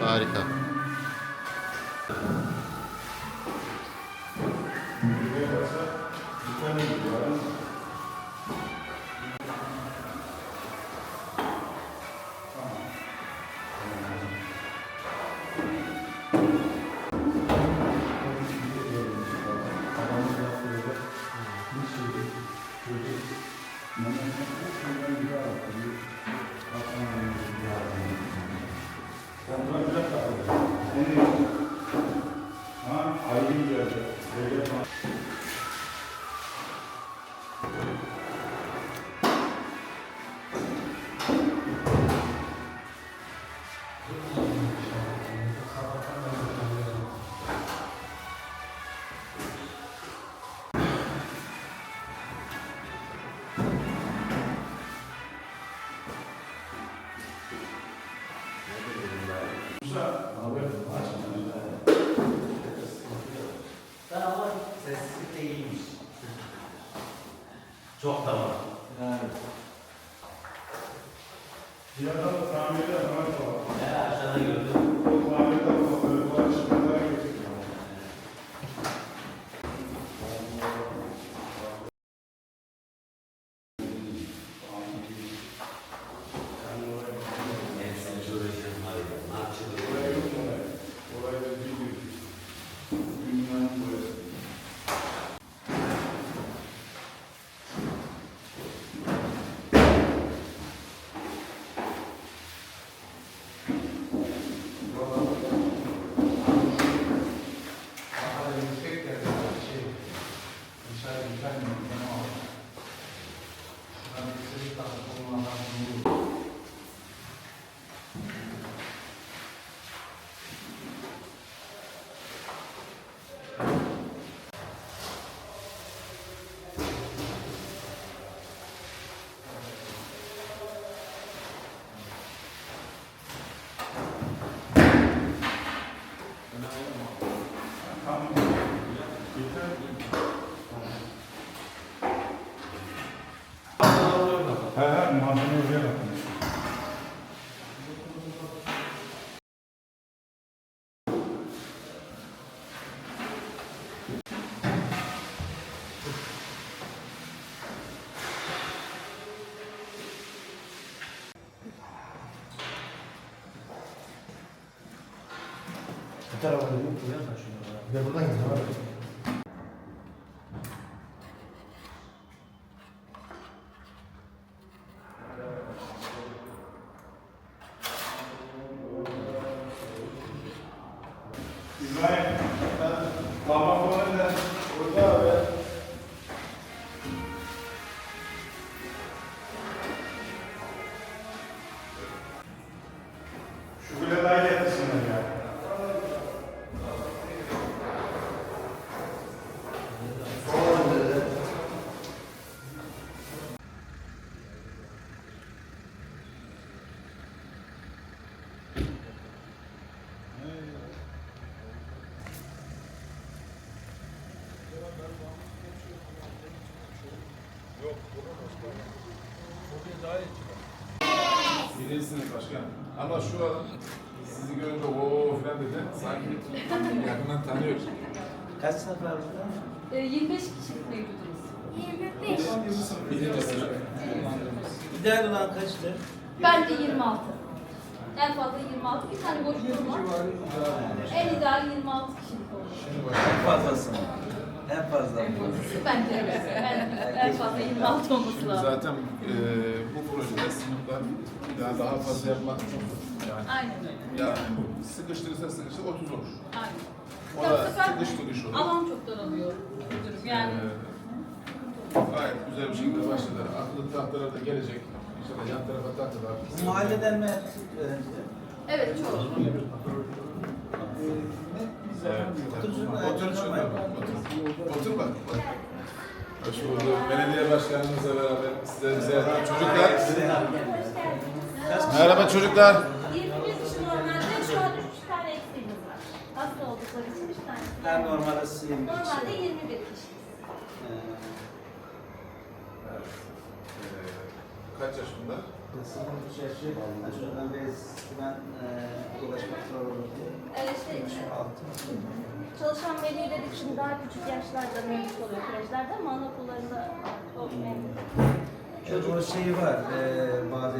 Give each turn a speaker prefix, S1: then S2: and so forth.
S1: Harika.
S2: Ben Çok da var. Yani. Ben aşağıda gördüm. 약간
S3: 마음을
S4: 올려놨고 따라가지고 보면
S3: 나중에 내가 그냥 이상하다
S5: Birinci sınıf başkan. Ama şu an sizi görünce o falan dedi. Sanki yakından tanıyor.
S2: Kaç sınıf var burada?
S6: Ee, 25 kişilik mevcudumuz.
S5: Birinci sınıf.
S2: İdeal olan kaçtır?
S6: Bence 26. En fazla 26. Bir tane boşluğum var. En ideal 26 kişilik olur.
S5: Şimdi
S2: En
S5: başkan.
S2: fazlası. En fazla.
S6: Bence evet. En, en fazla 26 olması lazım.
S5: Zaten e, bu projede sınıflar daha, daha fazla yapmak çok. Yani,
S6: Aynen öyle.
S5: yani sıkıştırırsa sıkıştır 30 olur.
S6: Aynen.
S5: O da sıkış tıkış olur.
S6: Alan çok daralıyor. müdürüm. Yani
S5: Ee, gayet güzel bir şekilde başladı. Akıllı tahtalar da gelecek. İnşallah yan tarafa tahtalar.
S2: Bu mahalleden mi öğrenciler?
S6: evet çok.
S2: Otursun mu?
S5: Otur şurada. Otur. Otur bak. bak. Hoş bulduk. Belediye başkanımızla beraber size bize çocuklar. Merhaba çocuklar.
S7: 21 kişi normalde şu an 3 tane eksiğimiz var. Hasta oldukları için 3 tane.
S2: Ben normalde sıyım.
S7: Normalde 21 kişi.
S5: Kaç yaşında?
S1: Sınıf içerisinde şuradan ben dolaşmak zor Altı.
S6: çalışan veliler için daha küçük yaşlarda mevcut oluyor kreşlerde ama anaokullarında o mevcut.
S1: Evet, o şeyi var. E, bazı